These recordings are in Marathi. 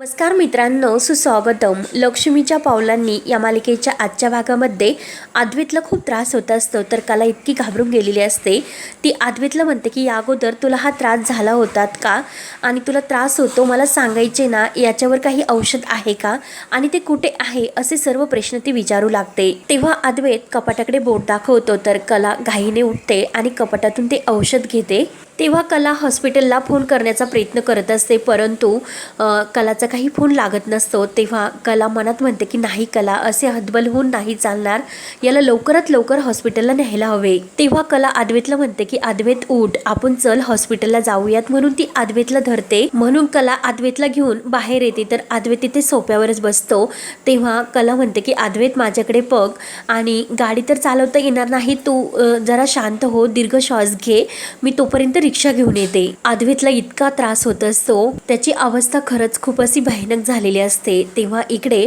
नमस्कार मित्रांनो सुस्वागतम. लक्ष्मीच्या पावलांनी या मालिकेच्या आजच्या भागामध्ये आद्वितला खूप त्रास होत असतो तर कला इतकी घाबरून गेलेली असते. ती आद्वितला म्हणते की या अगोदर तुला हा त्रास झाला होतात का? आणि तुला त्रास होतो मला सांगायचे ना? याच्यावर काही औषध आहे का? आणि ते कुठे आहे? असे सर्व प्रश्न ती विचारू लागते. तेव्हा अद्वैत कपाटाकडे बोट दाखवतो तर कला घाईने उठते आणि कपाटातून ते औषध घेते. तेव्हा कला हॉस्पिटलला फोन करण्याचा प्रयत्न करत असते परंतु कलाचा काही फोन लागत नसतो. तेव्हा कला मनात म्हणते की नाही कला असे हतबल होऊन नाही चालणार. याला लवकरात लवकर हॉस्पिटलला न्यायला हवे. तेव्हा कला आदवेतला म्हणते की आदवेत उठ आपण चल हॉस्पिटलला जाऊयात. म्हणून ती आदवेतला धरते. म्हणून कला आदवेतला घेऊन बाहेर येते तर आद्वेत तिथे सोप्यावरच बसतो. तेव्हा कला म्हणते की आदवेत माझ्याकडे बघ आणि गाडी तर चालवता येणार नाही. तू जरा शांत हो दीर्घ श्वास घे. मी तोपर्यंत रिक्षा घेऊन येते. आदवीतला इतका त्रास होत असतो. त्याची अवस्था खरंच खूप अशी भयानक झालेली असते. तेव्हा इकडे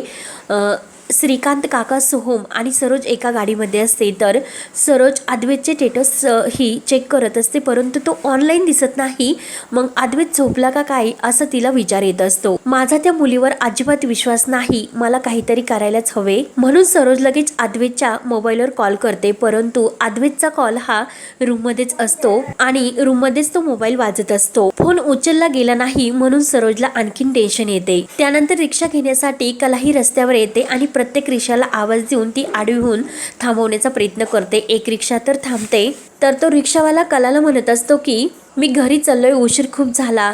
श्रीकांत काका सोहम आणि सरोज एका गाडीमध्ये असते. तर सरोज अद्वैतचे स्टेटस ही चेक करत असते. परंतु तो ऑनलाईन दिसत नाही. मग अद्वैत झोपला का काय? असं तिला विचार येत असतो. माझा त्या मुलीवर अजिबात विश्वास नाही. मला काहीतरी करायलाच हवे. म्हणून सरोज लगेच अद्वैतच्या मोबाईलवर कॉल करते. परंतु अद्वैतचा कॉल हा रूममध्येच असतो आणि रूममध्येच तो मोबाईल वाजत असतो. फोन उचलला गेला नाही म्हणून सरोजला आणखीन टेन्शन येते. त्यानंतर रिक्षा घेण्यासाठी कलाही रस्त्यावर येते आणि प्रत्येक रिक्षाला आवाज देऊन ती आडवी होऊन थांबवण्याचा प्रयत्न करते. एक रिक्षा तर थांबते. तर तो रिक्षावाला कलाला म्हणत असतो की मी घरी चाललोय उशीर खूप झाला.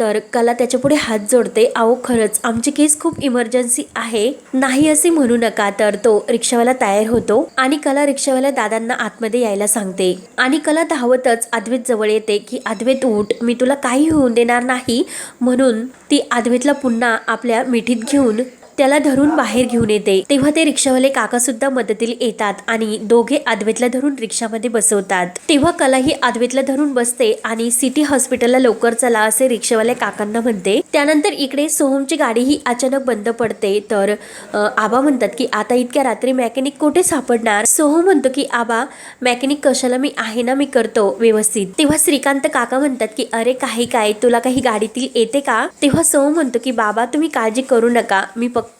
तर कला त्याच्यापुढे हात जोडते. अहो खरंच आमची केस खूप इमर्जन्सी आहे. नाही असे म्हणू नका. तर तो रिक्षावाला तयार होतो आणि कला रिक्षावाल्या दादांना आतमध्ये यायला सांगते. आणि कला धावतच अद्वैत जवळ येते की अद्वैत उठ मी तुला काही होऊन देणार नाही. म्हणून ती अद्वैतला पुन्हा आपल्या मिठीत घेऊन त्याला धरून बाहेर घेऊन येते. तेव्हा ते रिक्षावाले काका सुद्धा मदतीला येतात आणि दोघे आदवेतला धरून रिक्षामध्ये बसवतात. तेव्हा कला ही आदवेतला धरून बसते आणि सिटी हॉस्पिटलला लवकर चला असे रिक्षावाल्या काकांना म्हणते. त्यानंतर इकडे सोहमची गाडी ही अचानक बंद पडते. तर आबा म्हणतात की आता इतक्या रात्री मेकॅनिक कुठे सापडणार? सोहम म्हणतो की आबा मेकॅनिक कशाला मी आहे ना मी करतो व्यवस्थित. तेव्हा श्रीकांत काका म्हणतात की अरे काही काय तुला काही गाडीतील येते का? तेव्हा सोहम म्हणतो की बाबा तुम्ही काळजी करू नका. मी फक्त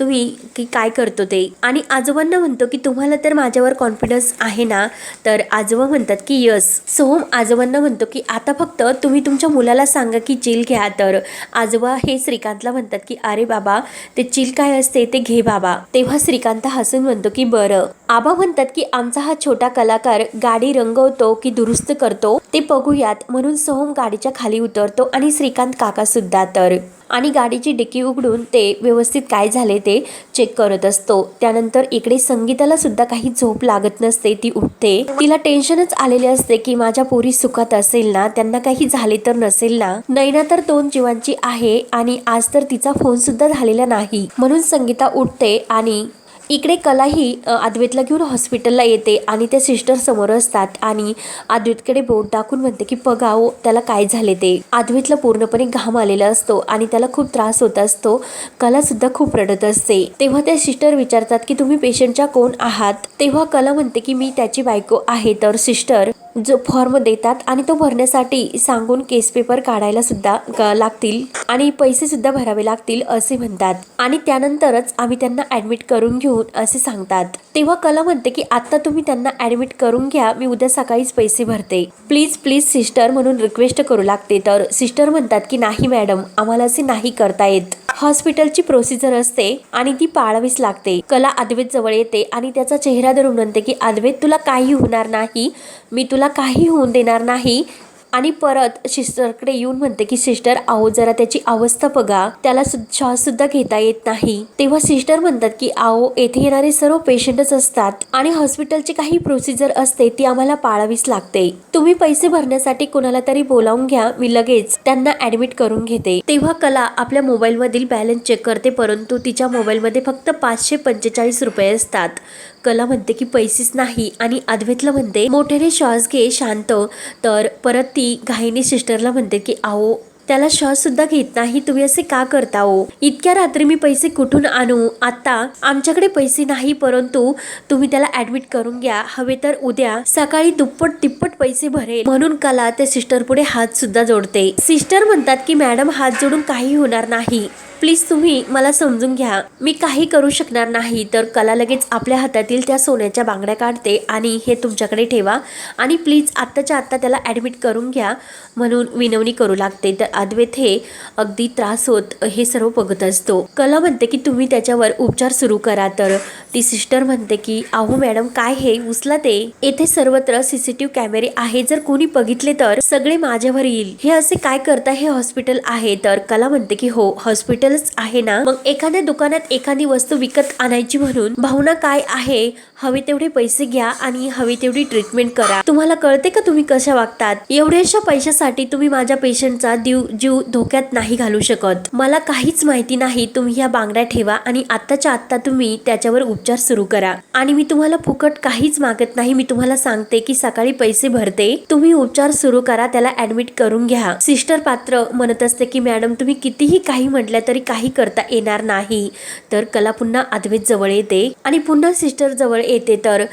तुम्ही की काय करतो ते? आणि आजोबांना म्हणतो की तुम्हाला तर माझ्यावर कॉन्फिडन्स आहे ना? तर आजोबा म्हणतात की यस सोहम आजोबांना म्हणतो की आता फक्त तुम्ही तुमच्या मुलाला सांगा की चिल घ्या. तर आजोबा हे श्रीकांतला म्हणतात की अरे बाबा ते चिल काय असते ते घे बाबा. तेव्हा श्रीकांत हसून म्हणतो की बरं. आबा म्हणतात की आमचा हा छोटा कलाकार गाडी रंगवतो की दुरुस्त करतो ते बघूयात. म्हणून सोहम गाडीच्या खाली उतरतो आणि श्रीकांत काका सुद्धा तर आणि गाडीची डिकी उघडून ते व्यवस्थित काय झाले ते चेक करत असतो. त्यानंतर इकडे संगीताला सुद्धा काही झोप लागत नसते ती उठते. तिला टेन्शनच आलेले असते की माझ्या पोरी सुखात असेल ना त्यांना काही झाले तर नसेल ना? नैना तर दोन जीवांची आहे आणि आज तर तिचा फोन सुद्धा झालेला नाही. म्हणून संगीता उठते आणि इकडे कलाही अ, अद्वैतला घेऊन हॉस्पिटलला येते आणि त्या सिस्टर समोर असतात आणि अद्वैतकडे बोट दाखवून म्हणते की बघाओ त्याला काय झाले ते. अद्वैतला पूर्णपणे घाम आलेला असतो आणि त्याला खूप त्रास होत असतो. कला सुद्धा खूप रडत असते. तेव्हा त्या सिस्टर विचारतात की तुम्ही पेशंटच्या कोण आहात? तेव्हा कला म्हणते की मी त्याची बायको आहे. तर सिस्टर जो फॉर्म देतात आणि तो भरण्यासाठी सांगून केस पेपर काढायला सुद्धा लागतील आणि पैसे सुद्धा भरावे लागतील असे म्हणतात. आणि त्यानंतरच आम्ही त्यांना ऍडमिट करून घेऊन असे सांगतात. तेव्हा कला म्हणते की आता तुम्ही त्यांना ऍडमिट करून घ्या मी उद्या सकाळीच पैसे भरते. प्लीज प्लीज सिस्टर म्हणून रिक्वेस्ट करू लागते. तर सिस्टर म्हणतात की नाही मॅडम आम्हाला असे नाही करता येत हॉस्पिटलची प्रोसिजर असते आणि ती पाळावीच लागते. कला अद्वैत जवळ येते आणि त्याचा चेहरा धरून म्हणते की अद्वैत तुला काही होणार नाही. मी तुला काही होऊन देणार नाही. आणि परत सिस्टरकडे येऊन म्हणते की सिस्टर आहो जरा त्याची अवस्था बघा. त्याला सु- श्वास सुद्धा घेता येत नाही. तेव्हा सिस्टर म्हणतात की आहो येथे येणारे सर्व पेशंटच असतात आणि हॉस्पिटलची काही प्रोसिजर असते ती आम्हाला पाळावीच लागते. तुम्ही पैसे भरण्यासाठी कोणाला तरी बोलावून घ्या. मी लगेच त्यांना ऍडमिट करून घेते. तेव्हा कला आपल्या मोबाईल मधील बॅलन्स चेक करते परंतु तिच्या मोबाईलमध्ये फक्त पाचशे पंचेचाळीस रुपये असतात. कला म्हणते की पैसेच नाही आणि अद्वैतला म्हणते मोठ्याने श्वास घे शांत. तर परत ती घाईने सिस्टरला म्हणते की आहो त्याला श्वास सुद्धा घेत नाही तुम्ही असे का करता हो? इतक्या रात्री मी पैसे कुठून आणू? आता आमच्याकडे पैसे नाही परंतु तुम्ही त्याला ऍडमिट करून घ्या. हवे तर उद्या सकाळी दुप्पट तिप्पट पैसे भरेल. म्हणून कला त्या सिस्टर पुढे हात सुद्धा जोडते. सिस्टर म्हणतात की मॅडम हात जोडून काही होणार नाही. प्लीज तुम्ही मला समजून घ्या. मी काही करू शकणार नाही तर कला लगेच आपल्या हातातील त्या सोन्याच्या बांगड्या काढते आणि हे तुमच्याकडे ठेवा. आणि प्लीज आत्ताच्या आत्ता त्याला ॲडमिट करून घ्या. म्हणून विनवणी करू लागते. तर अद्वैत हे अगदी त्रास होत हे सर्व बघत असतो. कला म्हणते की तुम्ही त्याच्यावर उपचार सुरू करा. तर ती सिस्टर म्हणते की अहो मॅडम काय हे? उचला ते. येथे सर्वत्र सीसीटीव्ही कॅमेरे आहे जर कोणी बघितले तर सगळे माझ्यावर येईल. हे असे काय करता हे हॉस्पिटल आहे? तर कला म्हणते की हो हॉस्पिटल हॉस्पिटलच आहे ना? मग एखाद्या दुकानात एखादी वस्तू विकत आणायची म्हणून भावना काय आहे? हवे तेवढे पैसे घ्या आणि हवी तेवढी ट्रीटमेंट करा. तुम्हाला कळते का तुम्ही कशा वागतात? एवढ्याशा पैशासाठी तुम्ही माझ्या पेशंटचा जीव जीव धोक्यात नाही घालू शकत. मला काहीच माहिती नाही. तुम्ही ह्या बांगड्या ठेवा आणि आत्ताच्या आत्ता तुम्ही त्याच्यावर उपचार सुरू करा. आणि मी तुम्हाला फुकट काहीच मागत नाही. मी तुम्हाला सांगते की सकाळी पैसे भरते. तुम्ही उपचार सुरू करा. त्याला ऍडमिट करून घ्या. सिस्टर पात्र म्हणत असते की मॅडम तुम्ही कितीही काही म्हटलं तरी काही करता येणार नाही. तर कला पुन्हा अद्वैत जवळ येते आणि पुन्हा सिस्टर जवळ येते. तर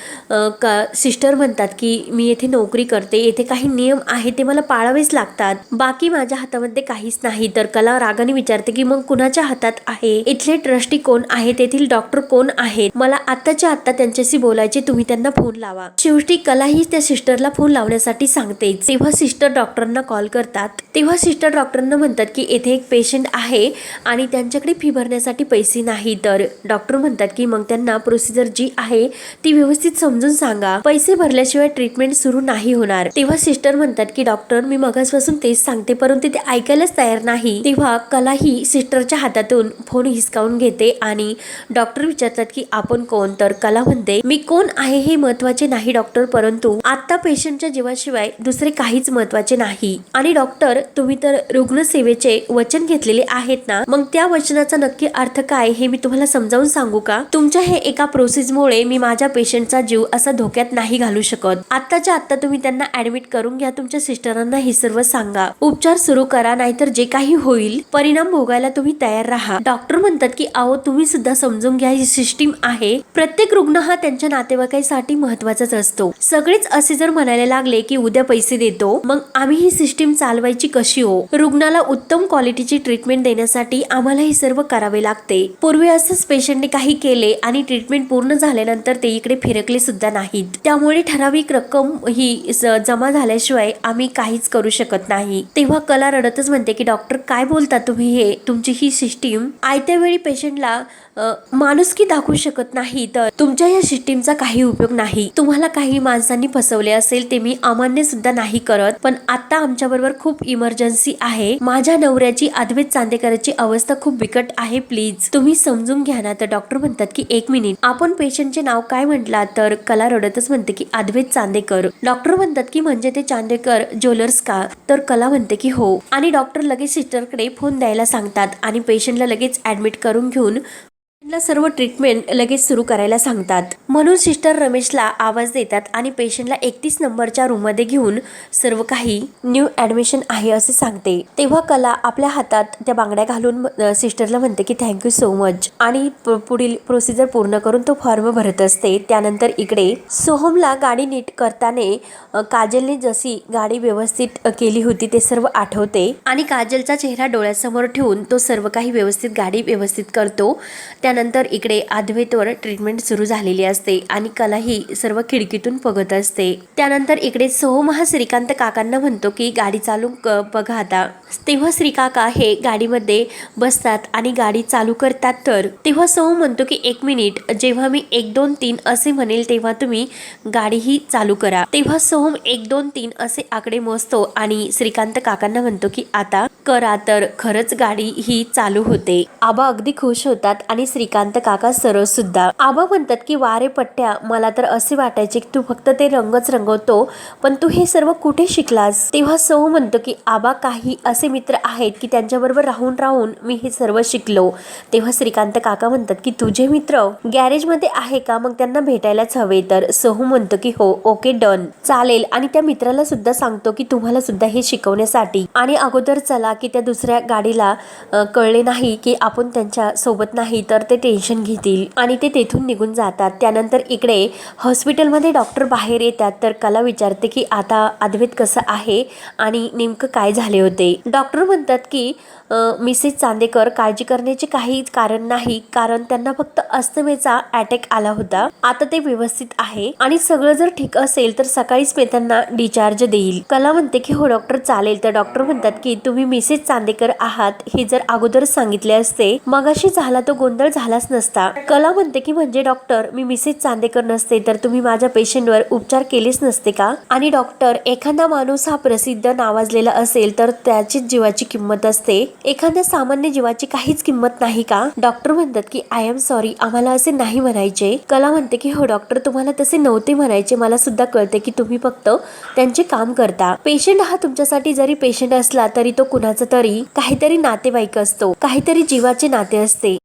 का सिस्टर म्हणतात की मी येथे नोकरी करते. येथे काही नियम आहे ते मला पाळावेच लागतात. बाकी माझ्या हातामध्ये काहीच नाही. तर कला रागाने विचारते की मग कुणाच्या हातात आहे? इथले ट्रस्टी कोण आहे? तेथील डॉक्टर कोण आहेत? मला आत्ताच्या आत्ता त्यांच्याशी बोलायचे तुम्ही त्यांना फोन लावा. शेवटी कला ही त्या सिस्टरला फोन लावण्यासाठी सांगते तेव्हा सिस्टर डॉक्टरांना कॉल करतात. तेव्हा सिस्टर डॉक्टरांना म्हणतात की येथे एक पेशंट आहे आणि त्यांच्याकडे फी भरण्यासाठी पैसे नाही. तर डॉक्टर म्हणतात की मग त्यांना प्रोसिजर जी आहे ती व्यवस्थित समजून सांगा. पैसे भरल्याशिवाय ट्रीटमेंट सुरू नाही होणार. तेव्हा सिस्टर म्हणतात की डॉक्टर मी मगासपासून तेच सांगते परंतु ते ऐकायलाच तयार नाही. तेव्हा कला ही सिस्टरच्या हातातून फोन हिसकावून घेते आणि डॉक्टर विचारतात की आपण कोण? तर कला म्हणते मी कोण आहे हे महत्त्वाचे नाही डॉक्टर परंतु आता पेशंटच्या जीवाशिवाय दुसरे काहीच महत्त्वाचे नाही. आणि डॉक्टर तुम्ही तर रुग्णसेवेचे वचन घेतलेले आहेत ना? मग त्या वचनाचा नक्की अर्थ काय हे मी तुम्हाला समजावून सांगू का? तुमच्या हे एका प्रोसेसमुळे मी माझ्या पेशंटचा जीव असा धोक्यात नाही घालू शकत. आत्ताच्या आत्ता तुम्ही त्यांना ऍडमिट करून घ्या तुमच्या सिस्टरांना हे सर्व सांगा. उपचार सुरू करा नाहीतर जे काही होईल परिणाम भोगायला तुम्ही तयार राहा. डॉक्टर म्हणतात की अहो तुम्ही सुद्धा समजून घ्या ही सिस्टीम आहे. प्रत्येक रुग्ण हा त्यांच्या नातेवाईकासाठी महत्वाचाच असतो. सगळेच असे जर म्हणायला लागले की उद्या पैसे देतो मग आम्ही ही सिस्टीम चालवायची कशी हो? रुग्णाला उत्तम क्वालिटीची ट्रीटमेंट देण्यासाठी आम्हाला हे सर्व करावे लागते. पूर्वी असंच पेशंटने काही केले आणि ट्रीटमेंट पूर्ण झाल्यानंतर ते इकडे फिरकले सुद्धा नाहीत. त्यामुळे ठराविक रक्कम ही स- जमा झाल्याशिवाय आम्ही काहीच करू शकत नाही. तेव्हा कला रडतच म्हणते की डॉक्टर काय बोलता तुम्ही हे? तुमची ही सिस्टीम. आयत्या वेळी पेशंटला माणुसकी दाखवू शकत नाही तर तुमच्या या सिस्टीमचा काही उपयोग नाही. तुम्हाला काही माणसांनी फसवले असेल ते मी अमान्य सुद्धा नाही करत पण आता आमच्या बरोबर खूप इमर्जन्सी आहे. माझ्या नवऱ्याची अद्वैत चांदेकरची अवस्था खूप बिकट आहे प्लीज तुम्ही समजून घ्या ना तर डॉक्टर म्हणतात की एक मिनिट आपण पेशंटचे नाव काय म्हटला तर कला रडतच म्हणते की अद्वैत चांदेकर. डॉक्टर म्हणतात की म्हणजे ते चांदेकर ज्वेलर्स का? तर कला म्हणते की हो. आणि डॉक्टर लगेच सिस्टरकडे फोन द्यायला सांगतात आणि पेशंटला लगेच ऍडमिट करून घेऊन पेशंटला सर्व ट्रीटमेंट लगेच सुरू करायला सांगतात. म्हणून सिस्टर रमेशला आवाज देतात आणि पेशंटला एकतीस नंबरच्या रूममध्ये घेऊन सर्व काही न्यू ॲडमिशन आहे असे सांगते. तेव्हा कला आपल्या हातात त्या बांगड्या घालून सिस्टरला म्हणते की थँक्यू सो मच आणि प- पुढील प्रोसिजर पूर्ण करून तो फॉर्म भरत असते. त्यानंतर इकडे सोहमला गाडी नीट करताना काजलने जशी गाडी व्यवस्थित केली होती ते सर्व आठवते. आणि काजलचा चेहरा डोळ्यासमोर ठेवून तो सर्व काही व्यवस्थित गाडी व्यवस्थित करतो. त्यानंतर इकडे आधवेतवर ट्रीटमेंट सुरू झालेली असते आणि कला ही सर्व खिडकीतून बघत असते. त्यानंतर इकडे सोहम हा श्रीकांत काकांना म्हणतो की गाडी चालू क- बघा आता. तेव्हा श्रीकाका हे गाडीमध्ये बसतात आणि गाडी चालू करतात तर. तेव्हा सोहम म्हणतो की एक मिनिट जेव्हा मी एक दोन तीन असे म्हणेल तेव्हा तुम्ही गाडी ही चालू करा. तेव्हा सोहम एक दोन तीन असे आकडे मोजतो आणि श्रीकांत काकांना म्हणतो की आता करा तर खरंच गाडी ही चालू होते. आबा अगदी खुश होतात आणि श्रीकांत काका सरळ सुद्धा. आबा म्हणतात की वारे पट्ट्या मला तर असे वाटायचे की तू फक्त ते रंगच रंगवतो पण तू हे सर्व कुठे शिकलास? तेव्हा सौ म्हणतो की आबा काही असे मित्र आहेत की त्यांच्याबरोबर राहून राहून मी हे सर्व शिकलो. तेव्हा श्रीकांत काका म्हणतात की तुझे मित्र गॅरेजमध्ये आहे का? मग त्यांना भेटायलाच हवे. तर सहू म्हणतो की हो ओके डन. चालेल. आणि त्या मित्राला सुद्धा सांगतो की तुम्हाला सुद्धा हे शिकवण्यासाठी. आणि अगोदर चला की त्या दुसऱ्या गाडीला कळले नाही की आपण त्यांच्यासोबत नाही तर ते टेन्शन घेतील आणि ते तेथून निघून जातात. त्यानंतर इकडे हॉस्पिटलमध्ये डॉक्टर बाहेर येतात. तर कला विचारते की आता अद्वैत कसं आहे आणि नेमकं काय झाले होते? डॉक्टर म्हणतात की मिसेस चांदेकर काळजी करण्याचे काही कारण नाही. कारण त्यांना फक्त अस्थमेचा अटॅक आला होता. आता ते व्यवस्थित आहे. आणि सगळं जर ठीक असेल तर सकाळीच मी त्यांना डिचार्ज देईल. कला म्हणते की हो डॉक्टर चालेल. तर डॉक्टर म्हणतात की तुम्ही मिसेस चांदेकर आहात. हे जर अगोदर सांगितले असते मगाशी झाला तो गोंधळ झालाच नसता. कला म्हणते की म्हणजे डॉक्टर मी मिसेस चांदेकर नसते तर तुम्ही माझ्या पेशंटवर उपचार केलेच नसते का? आणि डॉक्टर एखादा माणूस हा प्रसिद्ध नावाजलेला असेल तर त्याचीच जीवाची किंमत असते. एखाद्या सामान्य जीवाची काहीच किंमत नाही का? डॉक्टर म्हणतात की आय एम सॉरी आम्हाला असे नाही म्हणायचे. कला म्हणते की हो डॉक्टर तुम्हाला तसे नव्हते म्हणायचे. मला सुद्धा कळते की तुम्ही फक्त त्यांचे काम करता. पेशंट हा तुमच्यासाठी जरी पेशंट असला तरी तो कुणाचा तरी काहीतरी नातेवाईक असतो. काहीतरी जीवाचे नाते असते.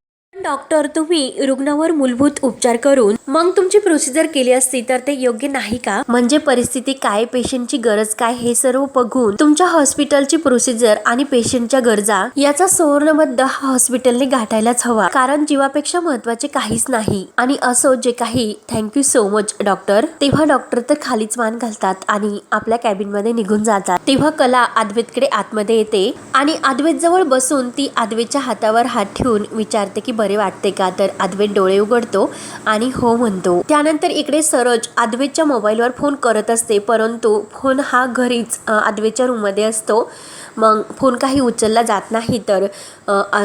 डॉक्टर तुम्ही रुग्णावर मूलभूत उपचार करून मग तुमची प्रोसिजर केली असती तर ते योग्य नाही का? म्हणजे परिस्थिती काय पेशंटची गरज काय हे सर्व बघून तुमच्या हॉस्पिटलची प्रोसिजर आणि पेशंटच्या गरजा याचा सुवर्णबद्ध हा हॉस्पिटलने गाठायलाच हवा. कारण जीवापेक्षा महत्त्वाचे काहीच नाही. आणि असो जे काही thank you so much doctor तेव्हा डॉक्टर तर खालीच मान घालतात आणि आपल्या कॅबिनमध्ये निघून जातात. तेव्हा कला आदवेतकडे आतमध्ये येते आणि आदवेत जवळ बसून ती आदवेच्या हातावर हात ठेवून विचारते की बरे वाटते का? तर अद्वैत डोळे उघडतो आणि हो म्हणतो. त्यानंतर इकडे सरोज अद्वैतच्या मोबाईलवर फोन करत असते परंतु फोन हा घरीच अद्वैतच्या रूममध्ये असतो. मग फोन काही उचलला जात नाही तर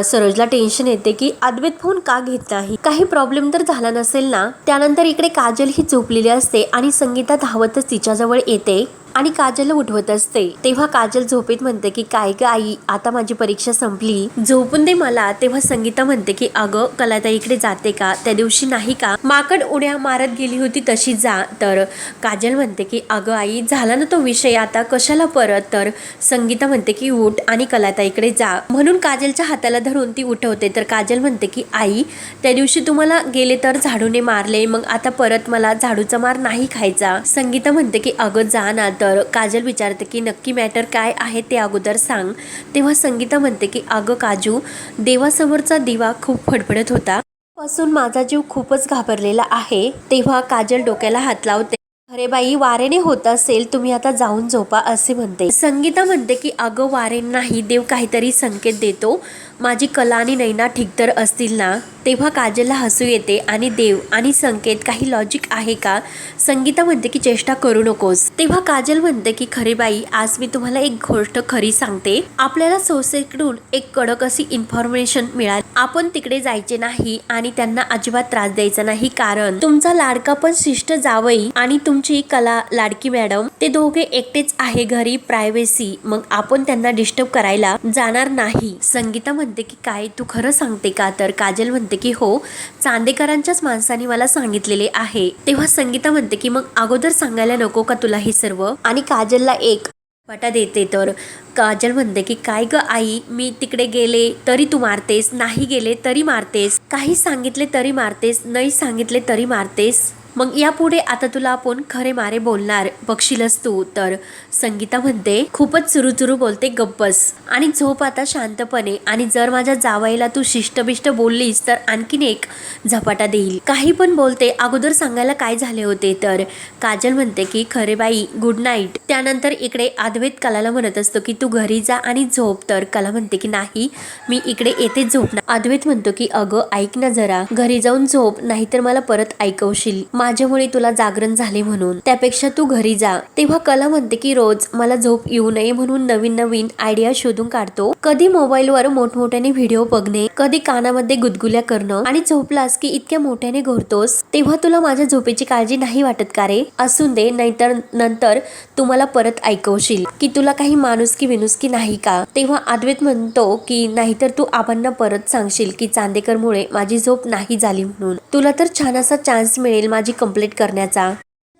सरोजला टेन्शन येते की अद्वैत फोन का घेत नाही? काही प्रॉब्लेम तर झाला नसेल ना? त्यानंतर इकडे काजल ही झोपलेली असते आणि संगीता धावतच तिच्याजवळ येते. आणि काजलला उठवत असते. तेव्हा काजल झोपेत म्हणते की काय ग आई आता माझी परीक्षा संपली. झोपून दे मला. तेव्हा संगीता म्हणते की अगं कलाताई इकडे जाते का? त्या दिवशी नाही का? माकड उड्या मारत गेली होती तशी जा. तर काजल म्हणते की अगं आई झाला ना तो विषय आता कशाला परत? तर संगीता म्हणते की उठ आणि कलाताईकडे जा. म्हणून काजलच्या हाताला धरून ती उठवते. तर काजल म्हणते की आई त्या दिवशी तुम्हाला गेले तर झाडूने मारले मग आता परत मला झाडूचा मार नाही खायचा. संगीता म्हणते की अगं जा ना. तर काजल विचारते की नक्की मॅटर काय आहे ते अगोदर सांग. तेव्हा संगीता म्हणते की अगं काजू देवासमोरचा दिवा खूप फडफडत होता. पासून माझा जीव खूपच घाबरलेला आहे. तेव्हा काजल डोक्याला हात लावते अरे बाई वारेने होत असेल तुम्ही आता जाऊन झोपा असे म्हणते. संगीता म्हणते की अगं वारे नाही देव काहीतरी संकेत देतो. माझी कला आणि नैना ठीक तर असतील ना? तेव्हा काजलला हसू येते आणि देव आणि संकेत काही लॉजिक आहे का? संगीता म्हणते की चेष्टा करू नकोस. तेव्हा काजल म्हणते की खरी बाई आज मी तुम्हाला एक गोष्ट खरी सांगते. आपल्याला संस्थेकडून एक कडक अशी इन्फॉर्मेशन मिळाली. आपण तिकडे जायचे नाही आणि त्यांना अजिबात त्रास द्यायचा नाही. कारण तुमचा लाडका पण शिष्ट जावई आणि तुमची कला लाडकी मॅडम. ते दोघे एकटेच आहे घरी प्रायव्हेसी मग आपण त्यांना डिस्टर्ब करायला जाणार नाही. संगीता म्हणते की काय तू खरं सांगते का? तर काजल म्हणते की हो चांदेकरांच्याच माणसाने मला सांगितलेले आहे. तेव्हा संगीता म्हणते की मग अगोदर सांगायला नको का तुला हे सर्व? आणि काजलला एक पटा देते. तर काजल म्हणते की काय ग आई मी तिकडे गेले तरी तू मारतेस नाही गेले तरी मारतेस काही सांगितले तरी मारतेस नाही सांगितले तरी मारतेस. मग यापुढे आता तुला आपण खरे मारे बोलणार. बघशीलच तू. तर संगीता म्हणते खूपच चुरू चुरू बोलते गप्पस. आणि झोप आता शांतपणे. आणि जर माझ्या जावाईला तू शिष्टबिष्ट बोललीस तर आणखीन एक झपाटा देईल. काही पण बोलते. अगोदर सांगायला काय झाले होते? तर काजल म्हणते की खरे बाई गुड नाईट त्यानंतर इकडे अद्वैत कलाला म्हणत असतो की तू घरी जा आणि झोप. तर कला म्हणते की नाही मी इकडे येते झोपणार अद्वैत म्हणतो की अगं ऐक ना जरा. घरी जाऊन झोप. नाहीतर मला परत ऐकवशील. माझ्यामुळे तुला जागरण झाले म्हणून. त्यापेक्षा तू घरी जा. तेव्हा कला म्हणते की रोज मला झोप येऊ नये म्हणून नवीन नवीन आयडिया शोधून काढतो. कधी मोबाईलवर मोठमोठ्याने व्हिडिओ बघणे कधी कानामध्ये गुदगुल्या करणं आणि झोपलास की इतक्या मोठ्याने घोरतोस तेव्हा तुला माझ्या झोपेची काळजी नाही वाटत का रे? असून दे नाहीतर नंतर तू मला परत ऐकवशील की तुला काही माणुसकी विनुसकी नाही का? तेव्हा अद्वैत म्हणतो की नाहीतर तू आबांना परत सांगशील की चांदेकरमुळे माझी झोप नाही झाली म्हणून. तुला तर छान असा चान्स मिळेल माझी कंप्लीट करण्याचा.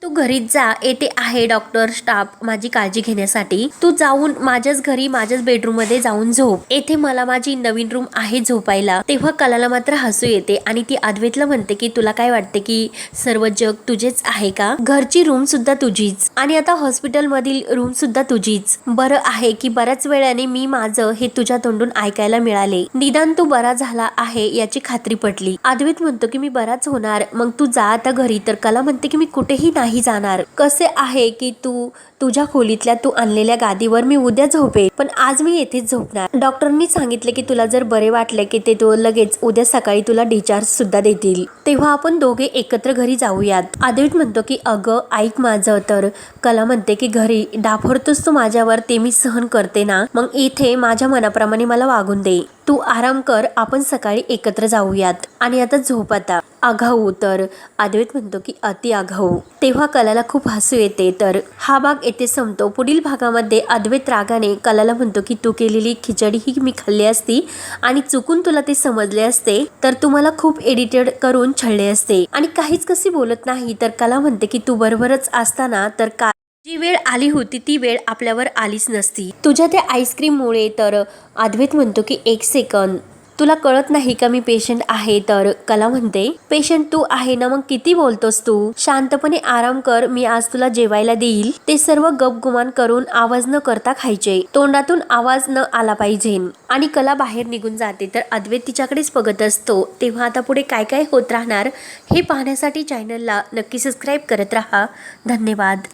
तू घरीच जा. येते आहे डॉक्टर स्टाफ माझी काळजी घेण्यासाठी. तू जाऊन माझ्याच घरी माझ्याच बेडरूममध्ये जाऊन झोप. येथे मला माझी नवीन रूम आहे झोपायला. तेव्हा कलाला मात्र हसू येते आणि ती अद्वैतला म्हणते की तुला काय वाटते की सर्व जग तुझेच आहे का? घरची रूम सुद्धा तुझीच. आणि आता हॉस्पिटल मधील रूम सुद्धा तुझीच. बरं आहे की बऱ्याच वेळाने मी माझं हे तुझ्या तोंडून ऐकायला मिळाले. निदान तू बरा झाला आहे याची खात्री पटली. अद्वैत म्हणतो की मी बराच होणार. मग तू जा आता घरी. तर कला म्हणते की मी कुठेही नाही. नाही जाणार. कसे आहे की तू तुझ्या खोलीतल्या तू आणलेल्या गादीवर मी उद्या झोपेल पण आज मी येथेच झोपणार. डॉक्टरांनी सांगितले की तुला जर बरे वाटले की ते तो लगेच उद्या सकाळी तुला डिचार्ज सुद्धा देतील. तेव्हा आपण दोघे एकत्र घरी जाऊयात. आदित म्हणतो की अगं ऐक माझं. तर कला म्हणते की घरी डाफरतोस तू माझ्यावर ते मी सहन करते ना. मग इथे माझ्या मनाप्रमाणे मला वागून दे. तू आराम कर आपण सकाळी एकत्र जाऊयात. आणि आता झोप आता. आघाऊ. तर अद्वैत म्हणतो की अति आघाऊ. तेव्हा कलाला खूप हसू येते. तर हा भाग येथे संपतो. पुढील भागामध्ये अद्वैत रागाने कलाला म्हणतो की तू केलेली खिचडी ही मी खाल्ली असती आणि चुकून तुला ते समजले असते तर तुम्हाला खूप एडिटेड करून छळले असते. आणि काहीच कशी बोलत नाही तर कला म्हणते की तू बरोबरच असताना तर का जी वेळ आली होती ती वेळ आपल्यावर आलीच नसती. तुझ्या त्या आईस्क्रीममुळे तर अद्वैत म्हणतो की एक सेकंद तुला कळत नाही का मी पेशंट आहे? तर कला म्हणते पेशंट तू आहे ना मग किती बोलतोस तू? शांतपणे आराम कर मी आज तुला जेवायला देईल. ते सर्व गपगुमान करून आवाज न करता खायचे. तोंडातून आवाज न आला पाहिजे. आणि कला बाहेर निघून जाते. तर अद्वैत तिच्याकडेच बघत असतो. तेव्हा आता पुढे काय काय होत राहणार हे पाहण्यासाठी चॅनलला नक्की सबस्क्राईब करत राहा. धन्यवाद.